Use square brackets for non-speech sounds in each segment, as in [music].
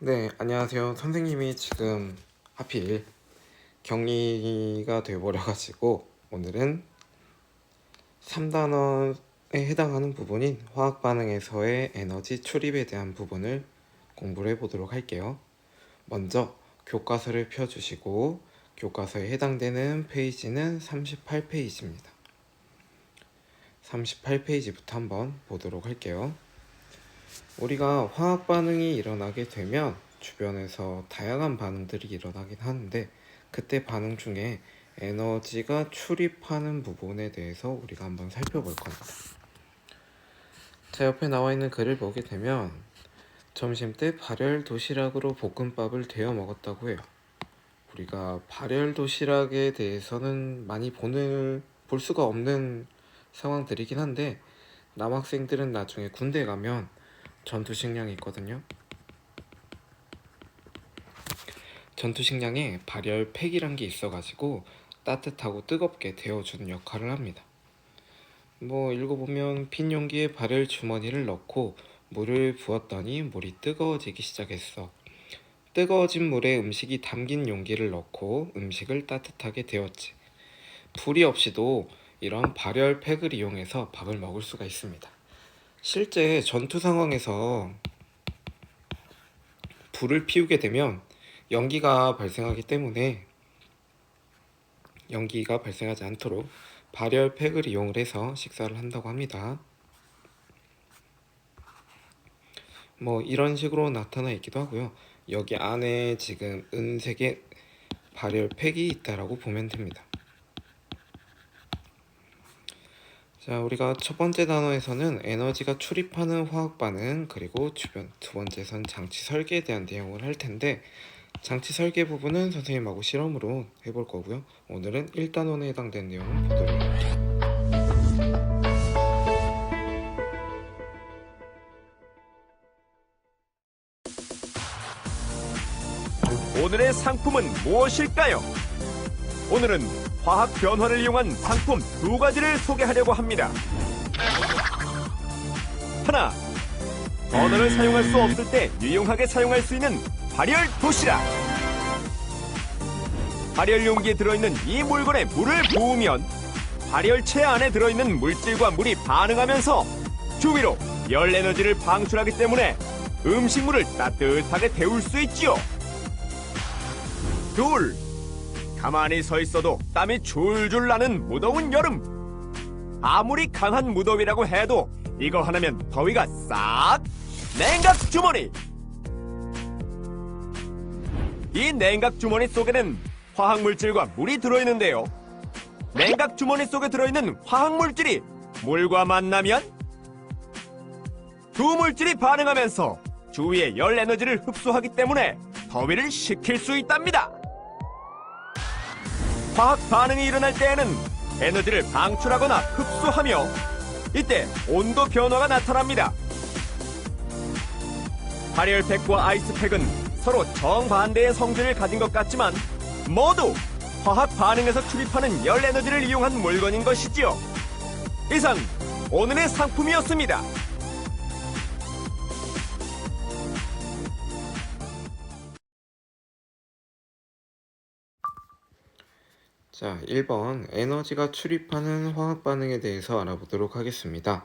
네, 안녕하세요. 선생님이 지금 하필 격리가 돼버려가지고 오늘은 3단원에 해당하는 부분인 화학 반응에서의 에너지 출입에 대한 부분을 공부를 해보도록 할게요. 먼저 교과서를 펴주시고 교과서에 해당되는 페이지는 38페이지입니다. 38페이지부터 한번 보도록 할게요. 우리가 화학 반응이 일어나게 되면 주변에서 다양한 반응들이 일어나긴 하는데 그때 반응 중에 에너지가 출입하는 부분에 대해서 우리가 한번 살펴볼 겁니다. 자, 옆에 나와 있는 글을 보게 되면 점심 때 발열 도시락으로 볶음밥을 데워 먹었다고 해요. 우리가 발열 도시락에 대해서는 많이 보는 볼 수가 없는 상황들이긴 한데 남학생들은 나중에 군대 가면 전투 식량이 있거든요. 전투 식량에 발열 팩이란 게 있어가지고 따뜻하고 뜨겁게 데워주는 역할을 합니다. 뭐 읽어보면 빈 용기에 발열 주머니를 넣고 물을 부었더니 물이 뜨거워지기 시작했어. 뜨거워진 물에 음식이 담긴 용기를 넣고 음식을 따뜻하게 데웠지. 불이 없이도 이런 발열 팩을 이용해서 밥을 먹을 수가 있습니다. 실제 전투 상황에서 불을 피우게 되면 연기가 발생하기 때문에 연기가 발생하지 않도록 발열 팩을 이용을 해서 식사를 한다고 합니다. 뭐 이런 식으로 나타나 있기도 하고요. 여기 안에 지금 은색의 발열 팩이 있다라고 보면 됩니다. 자, 우리가 첫 번째 단어에서는 에너지가 출입하는 화학 반응 그리고 주변 두 번째선 장치 설계에 대한 내용을 할 텐데 장치 설계 부분은 선생님하고 실험으로 해볼 거고요. 오늘은 1단원에 해당된 내용을 보도록 할게요. 오늘의 상품은 무엇일까요? 오늘은 화학 변화를 이용한 상품 두 가지를 소개하려고 합니다. 하나, 언어를 사용할 수 없을 때 유용하게 사용할 수 있는 발열 도시락. 발열 용기에 들어있는 이 물건에 물을 부으면 발열체 안에 들어있는 물질과 물이 반응하면서 주위로 열 에너지를 방출하기 때문에 음식물을 따뜻하게 데울 수 있지요. 둘, 가만히 서 있어도 땀이 줄줄 나는 무더운 여름. 아무리 강한 무더위라고 해도 이거 하나면 더위가 싹 냉각 주머니. 이 냉각 주머니 속에는 화학 물질과 물이 들어있는데요. 냉각 주머니 속에 들어있는 화학 물질이 물과 만나면 두 물질이 반응하면서 주위의 열 에너지를 흡수하기 때문에 더위를 식힐 수 있답니다. 화학 반응이 일어날 때에는 에너지를 방출하거나 흡수하며 이때 온도 변화가 나타납니다. 발열팩과 아이스팩은 서로 정반대의 성질을 가진 것 같지만 모두 화학 반응에서 출입하는 열 에너지를 이용한 물건인 것이지요. 이상 오늘의 상품이었습니다. 자, 1번 에너지가 출입하는 화학 반응에 대해서 알아보도록 하겠습니다.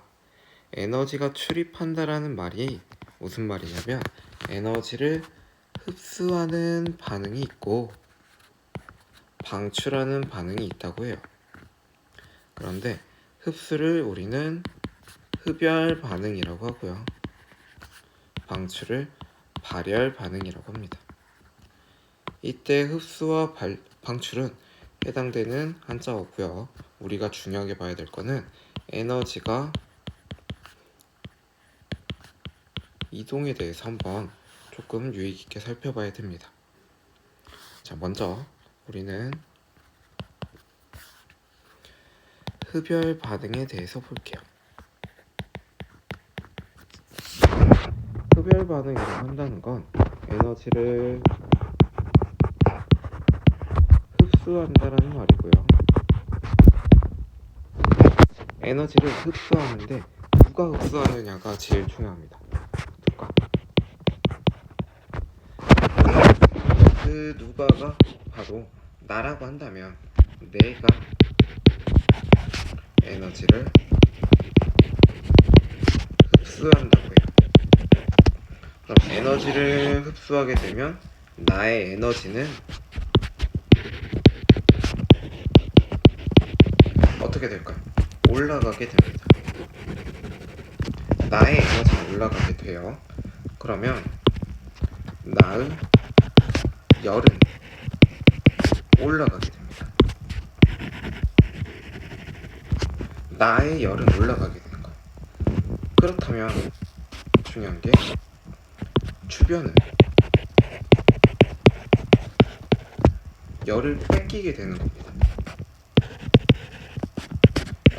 에너지가 출입한다라는 말이 무슨 말이냐면 에너지를 흡수하는 반응이 있고 방출하는 반응이 있다고 해요. 그런데 흡수를 우리는 흡열 반응이라고 하고요. 방출을 발열 반응이라고 합니다. 이때 흡수와 발, 방출은 해당되는 한자어고요. 우리가 중요하게 봐야 될 거는 에너지가 이동에 대해서 한번 조금 유의 깊게 살펴봐야 됩니다. 자, 먼저 우리는 흡열 반응에 대해서 볼게요. 흡열 반응이라고 한다는 건 에너지를 흡수한다라는 말이고요. 에너지를 흡수하는데 누가 흡수하느냐가 제일 중요합니다. 누가? 그 누가가 바로 나라고 한다면 내가 에너지를 흡수한다고요. 그럼 에너지를 흡수하게 되면 나의 에너지는 어떻게 될까요? 올라가게 됩니다. 나의 에너지가 올라가게 돼요. 그러면 나의 열은 올라가게 됩니다. 나의 열은 올라가게 되는 거예요. 그렇다면 중요한 게 주변은 열을 뺏기게 되는 겁니다.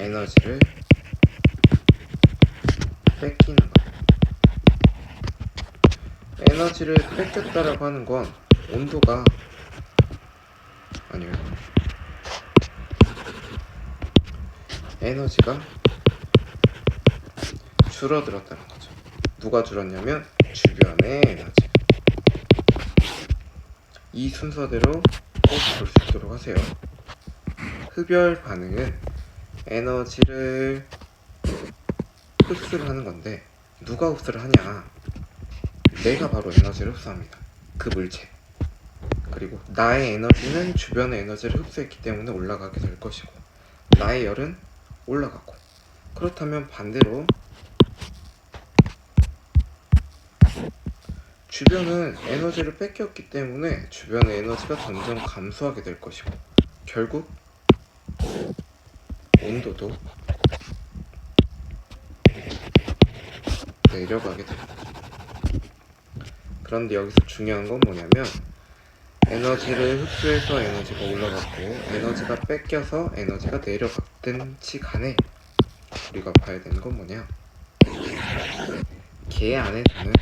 에너지를 뺏기는 거예요. 에너지를 뺏겼다라고 하는 건 온도가 아니요. 에너지가 줄어들었다는 거죠. 누가 줄었냐면 주변의 에너지. 이 순서대로 꼭 볼 수 있도록 하세요. 흡열 반응은 에너지를 흡수를 하는 건데 누가 흡수를 하냐? 내가 바로 에너지를 흡수합니다. 그 물체. 그리고 나의 에너지는 주변의 에너지를 흡수했기 때문에 올라가게 될 것이고 나의 열은 올라가고 그렇다면 반대로 주변은 에너지를 뺏겼기 때문에 주변의 에너지가 점점 감소하게 될 것이고 결국 온도도 내려가게 됩니다. 그런데 여기서 중요한 건 뭐냐면 에너지를 흡수해서 에너지가 올라갔고 에너지가 뺏겨서 에너지가 내려갔든지 간에 우리가 봐야 되는 건 뭐냐 개 안에서는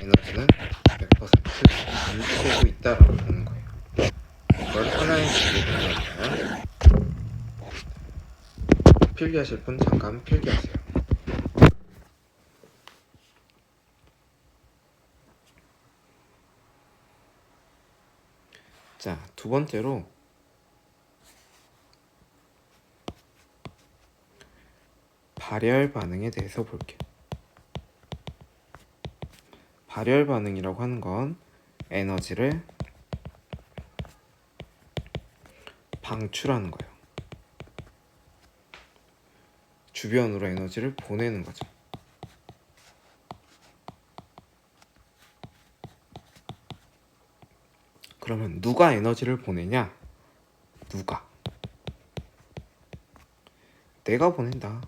에너지는 100% 유지되고 있다라고 보는 거예요. 이걸 하나의 기계로 보면 필기하실 분 잠깐 필기하세요. 자, 두 번째로 발열 반응에 대해서 볼게요. 발열 반응이라고 하는 건 에너지를 방출하는 거예요. 주변으로 에너지를 보내는 거죠. 그러면 누가 에너지를 보내냐? 누가? 내가 보낸다.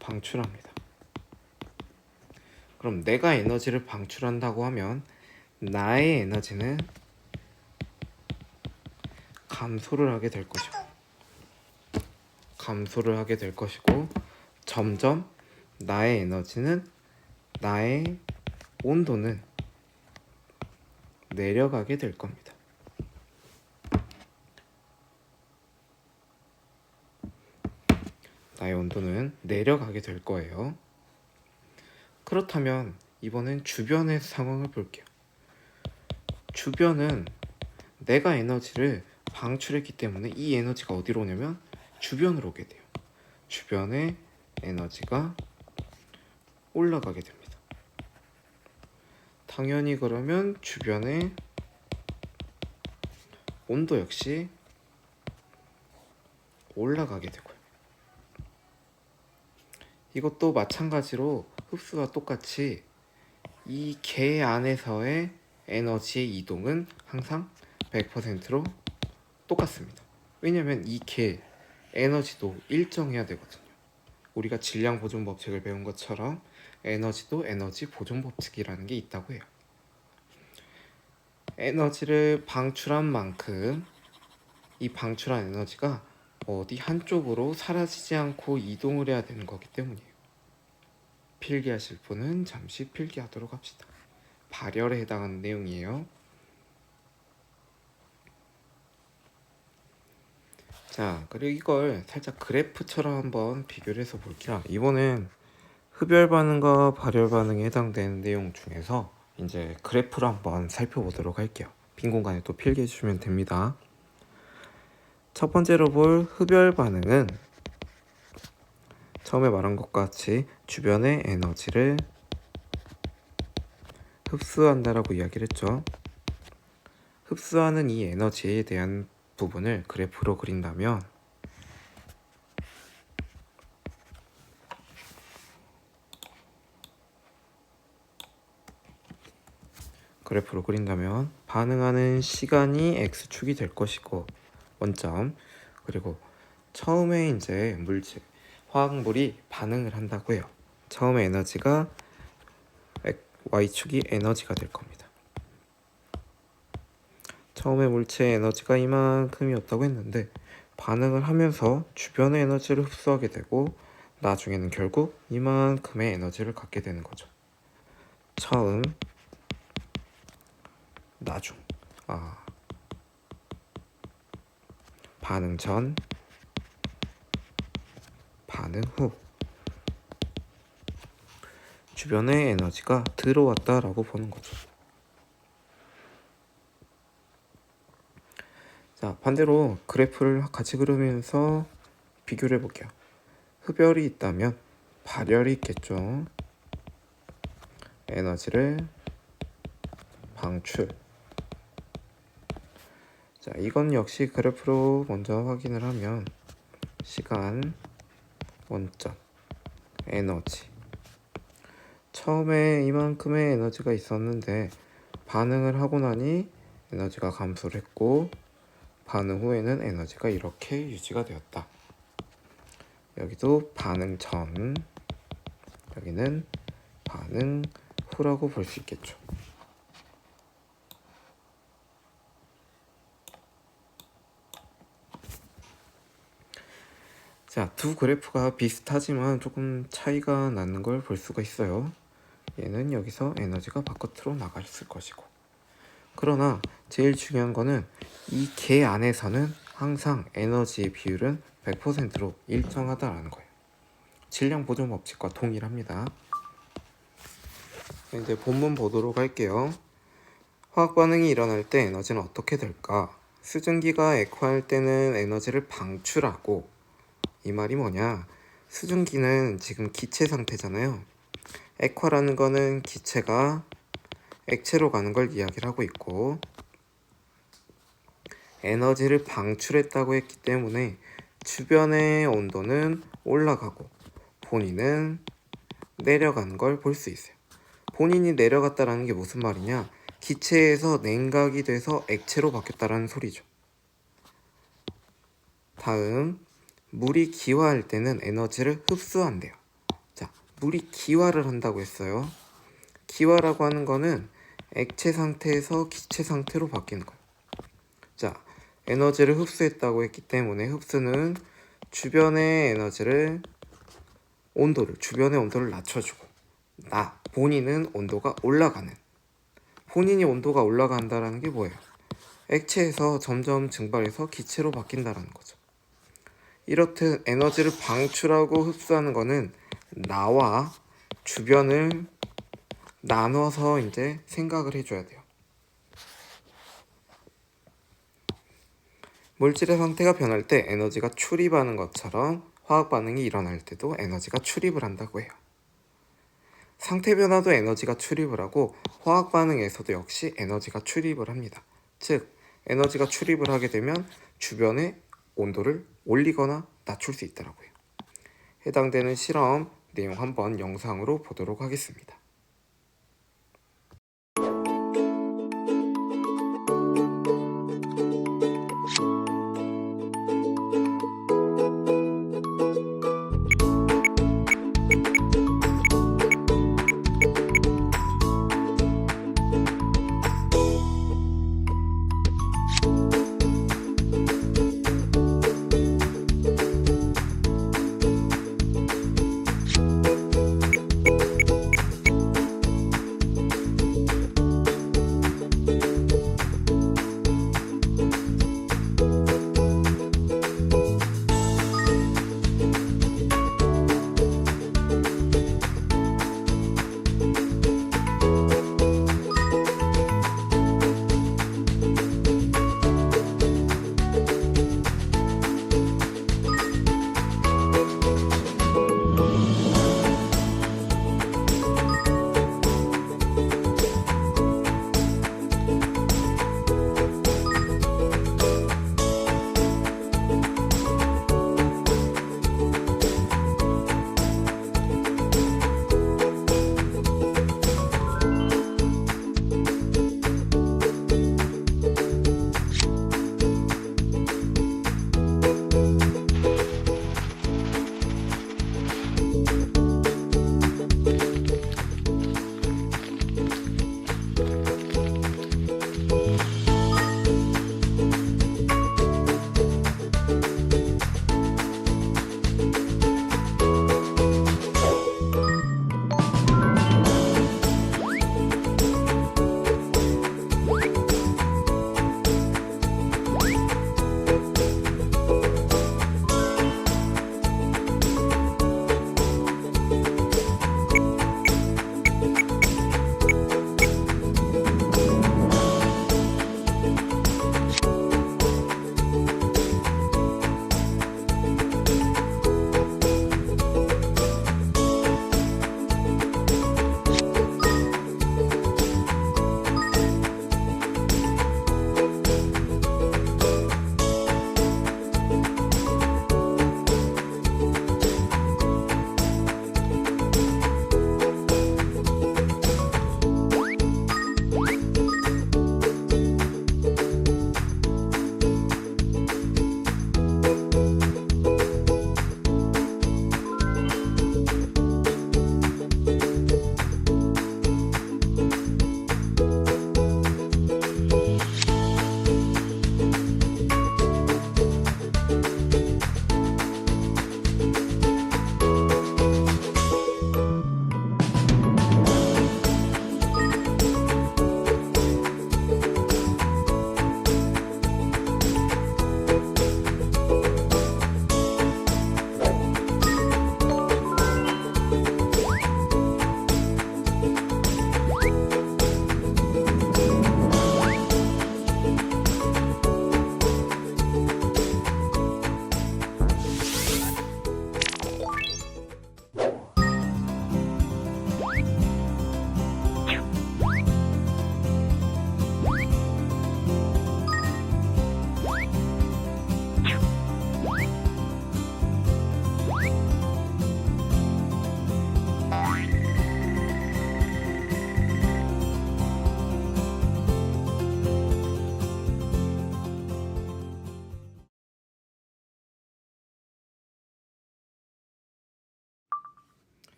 방출합니다. 그럼 내가 에너지를 방출한다고 하면 나의 에너지는 감소를 하게 될 것이고 감소를 하게 될 것이고 점점 나의 에너지는 나의 온도는 내려가게 될 겁니다. 나의 온도는 내려가게 될 거예요. 그렇다면 이번엔 주변의 상황을 볼게요. 주변은 내가 에너지를 방출했기 때문에 이 에너지가 어디로 오냐면 주변으로 오게 돼요. 주변의 에너지가 올라가게 됩니다. 당연히 그러면 주변의 온도 역시 올라가게 되고요. 이것도 마찬가지로 흡수와 똑같이 이 개 안에서의 에너지의 이동은 항상 100%로 똑같습니다. 왜냐면 이개 에너지도 일정해야 되거든요. 우리가 질량 보존 법칙을 배운 것처럼 에너지도 에너지 보존 법칙이라는 게 있다고 해요. 에너지를 방출한 만큼 이 방출한 에너지가 어디 한쪽으로 사라지지 않고 이동을 해야 되는 거기 때문이에요. 필기하실 분은 잠시 필기하도록 합시다. 발열에 해당하는 내용이에요. 자, 그리고 이걸 살짝 그래프처럼 한번 비교를 해서 볼게요. 이번엔 흡열 반응과 발열 반응에 해당되는 내용 중에서 이제 그래프를 한번 살펴보도록 할게요. 빈 공간에 또 필기해 주시면 됩니다. 첫 번째로 볼 흡열 반응은 처음에 말한 것 같이 주변의 에너지를 흡수한다라고 이야기를 했죠. 흡수하는 이 에너지에 대한 부분을 그래프로 그린다면 그래프로 그린다면 반응하는 시간이 x축이 될 것이고 원점 그리고 처음에 이제 물질 화학물이 반응을 한다고 해요. 처음에 에너지가 y축이 에너지가 될 겁니다. 처음에 물체의 에너지가 이만큼이었다고 했는데 반응을 하면서 주변의 에너지를 흡수하게 되고 나중에는 결국 이만큼의 에너지를 갖게 되는 거죠. 처음 나중 아 반응 전 반응 후 주변에 에너지가 들어왔다라고 보는 거죠. 자 반대로 그래프를 같이 그리면서 비교를 해볼게요. 흡열이 있다면 발열이 있겠죠. 에너지를 방출 자, 이건 역시 그래프로 먼저 확인을 하면 시간, 원점, 에너지. 처음에 이만큼의 에너지가 있었는데 반응을 하고 나니 에너지가 감소를 했고 반응 후에는 에너지가 이렇게 유지가 되었다. 여기도 반응 전, 여기는 반응 후라고 볼 수 있겠죠. 자, 두 그래프가 비슷하지만 조금 차이가 나는 걸 볼 수가 있어요. 얘는 여기서 에너지가 바깥으로 나갔을 것이고. 그러나 제일 중요한 거는 이 개 안에서는 항상 에너지의 비율은 100%로 일정하다라는 거예요. 질량 보존 법칙과 동일합니다. 이제 본문 보도록 할게요. 화학 반응이 일어날 때 에너지는 어떻게 될까? 수증기가 액화할 때는 에너지를 방출하고 이 말이 뭐냐? 수증기는 지금 기체 상태잖아요. 액화라는 거는 기체가 액체로 가는 걸 이야기를 하고 있고 에너지를 방출했다고 했기 때문에 주변의 온도는 올라가고 본인은 내려가는 걸 볼 수 있어요. 본인이 내려갔다라는 게 무슨 말이냐? 기체에서 냉각이 돼서 액체로 바뀌었다라는 소리죠. 다음 물이 기화할 때는 에너지를 흡수한대요. 자, 물이 기화를 한다고 했어요. 기화라고 하는 거는 액체 상태에서 기체 상태로 바뀌는 거예요. 자, 에너지를 흡수했다고 했기 때문에 흡수는 주변의 에너지를 온도를 주변의 온도를 낮춰주고 나 본인은 온도가 올라가는 본인이 온도가 올라간다라는 게 뭐예요? 액체에서 점점 증발해서 기체로 바뀐다라는 거죠. 이렇듯 에너지를 방출하고 흡수하는 거는 나와 주변을 나눠서 이제 생각을 해줘야 돼요. 물질의 상태가 변할 때 에너지가 출입하는 것처럼 화학 반응이 일어날 때도 에너지가 출입을 한다고 해요. 상태 변화도 에너지가 출입을 하고 화학 반응에서도 역시 에너지가 출입을 합니다. 즉 에너지가 출입을 하게 되면 주변의 온도를 올리거나 낮출 수 있더라고요. 해당되는 실험 내용 한번 영상으로 보도록 하겠습니다.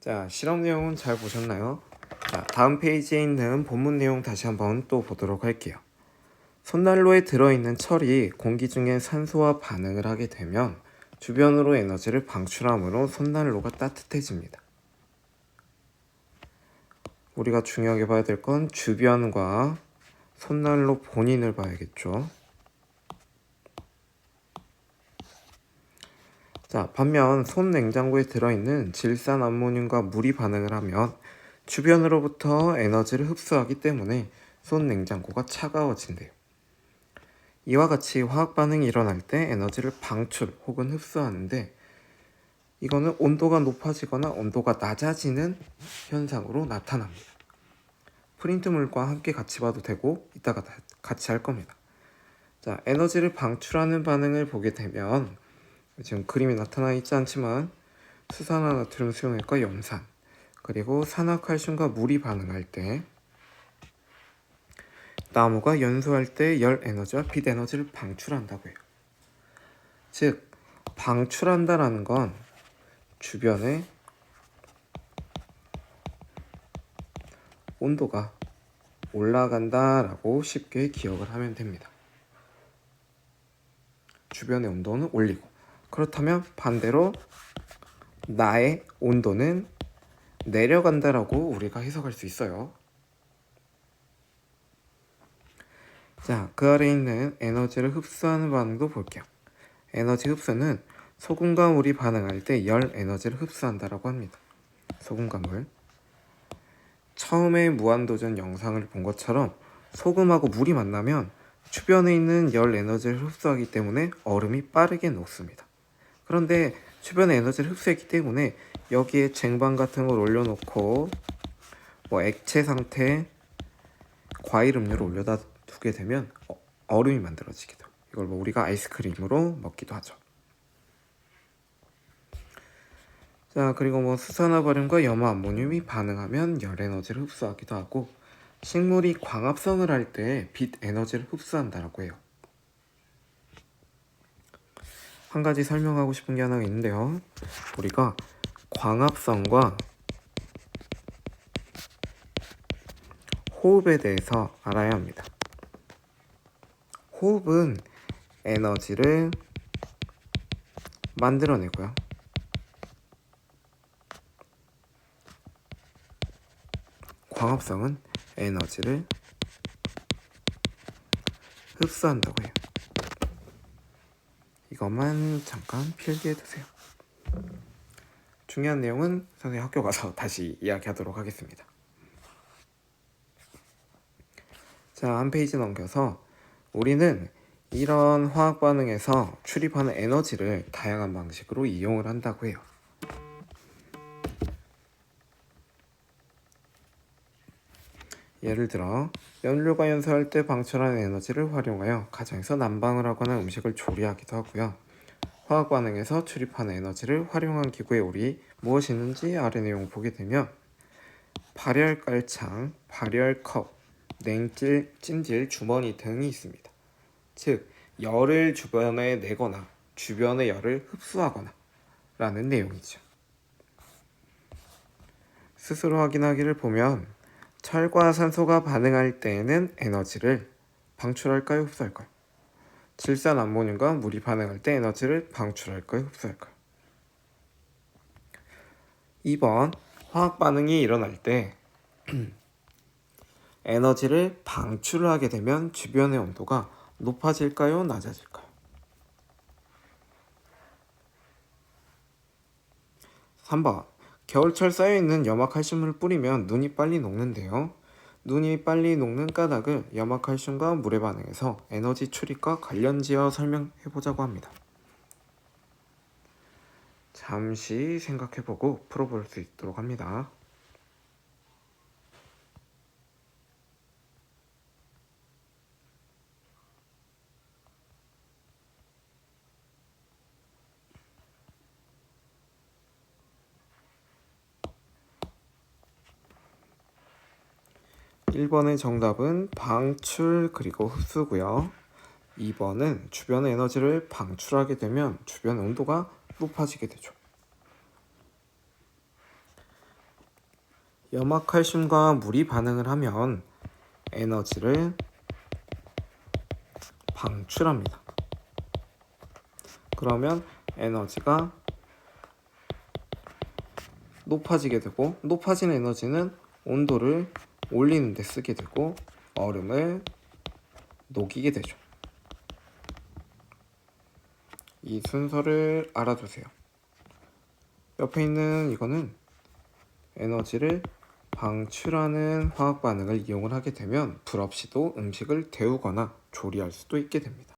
자, 실험 내용은 잘 보셨나요? 자, 다음 페이지에 있는 본문 내용 다시 한번 또 보도록 할게요. 손난로에 들어있는 철이 공기 중에 산소와 반응을 하게 되면 주변으로 에너지를 방출함으로 손난로가 따뜻해집니다. 우리가 중요하게 봐야 될 건 주변과 손난로 본인을 봐야겠죠. 자, 반면 손 냉장고에 들어있는 질산 암모늄과 물이 반응을 하면 주변으로부터 에너지를 흡수하기 때문에 손 냉장고가 차가워진대요. 이와 같이 화학 반응이 일어날 때 에너지를 방출 혹은 흡수하는데 이거는 온도가 높아지거나 온도가 낮아지는 현상으로 나타납니다. 프린트물과 함께 같이 봐도 되고 이따가 다 같이 할 겁니다. 자, 에너지를 방출하는 반응을 보게 되면 지금 그림이 나타나 있지 않지만 수산화 나트륨 수용액과 염산 그리고 산화칼슘과 물이 반응할 때 나무가 연소할 때 열 에너지와 빛 에너지를 방출한다고 해요. 즉 방출한다라는 건 주변에 온도가 올라간다라고 쉽게 기억을 하면 됩니다. 주변의 온도는 올리고 그렇다면 반대로 나의 온도는 내려간다라고 우리가 해석할 수 있어요. 자, 그 아래 있는 에너지를 흡수하는 반응도 볼게요. 에너지 흡수는 소금과 물이 반응할 때 열 에너지를 흡수한다라고 합니다. 소금과 물. 처음에 무한도전 영상을 본 것처럼 소금하고 물이 만나면 주변에 있는 열 에너지를 흡수하기 때문에 얼음이 빠르게 녹습니다. 그런데 주변에 에너지를 흡수했기 때문에 여기에 쟁반 같은 걸 올려놓고 뭐 액체 상태 과일 음료를 올려다 두게 되면 어- 얼음이 만들어지게 돼요. 이걸 뭐 우리가 아이스크림으로 먹기도 하죠. 자 그리고 뭐 수산화 발륨과 염화 암모늄이 반응하면 열 에너지를 흡수하기도 하고 식물이 광합성을 할 때 빛 에너지를 흡수한다라고 해요. 한 가지 설명하고 싶은 게 하나 있는데요. 우리가 광합성과 호흡에 대해서 알아야 합니다. 호흡은 에너지를 만들어내고요. 광합성은 에너지를 흡수한다고 해요. 이것만 잠깐 필기해 두세요. 중요한 내용은 선생님 학교 가서 [laughs] 다시 이야기하도록 하겠습니다. 자, 한 페이지 넘겨서 우리는 이런 화학 반응에서 출입하는 에너지를 다양한 방식으로 이용을 한다고 해요. 예를 들어 연료가 연소할 때 방출하는 에너지를 활용하여 가정에서 난방을 하거나 음식을 조리하기도 하고요. 화학 반응에서 출입하는 에너지를 활용한 기구에 우리 무엇이 있는지 아래 내용 보게 되면 발열 깔창, 발열 컵, 냉질, 찜질, 주머니 등이 있습니다. 즉 열을 주변에 내거나 주변의 열을 흡수하거나 라는 내용이죠. 스스로 확인하기를 보면 철과 산소가 반응할 때에는 에너지를 방출할까요, 흡수할까요? 질산 암모늄과 물이 반응할 때 에너지를 방출할까요, 흡수할까요? 2번 화학 반응이 일어날 때 [clears throat] 에너지를 방출을 하게 되면 주변의 온도가 높아질까요, 낮아질까요? 3번 겨울철 쌓여있는 염화칼슘을 뿌리면 눈이 빨리 녹는데요. 눈이 빨리 녹는 까닭을 염화칼슘과 물의 반응에서 에너지 출입과 관련지어 설명해 보자고 합니다. 잠시 생각해 보고 풀어볼 수 있도록 합니다. 일번의 정답은 방출 그리고 흡수고요. 2번은 주변의 에너지를 방출하게 되면 주변 온도가 높아지게 되죠. 염화칼슘과 물이 반응을 하면 에너지를 방출합니다. 그러면 에너지가 높아지게 되고 높아진 에너지는 온도를 올리는 데 쓰게 되고 얼음을 녹이게 되죠. 이 순서를 알아두세요. 옆에 있는 이거는 에너지를 방출하는 화학 반응을 이용을 하게 되면 불 없이도 음식을 데우거나 조리할 수도 있게 됩니다.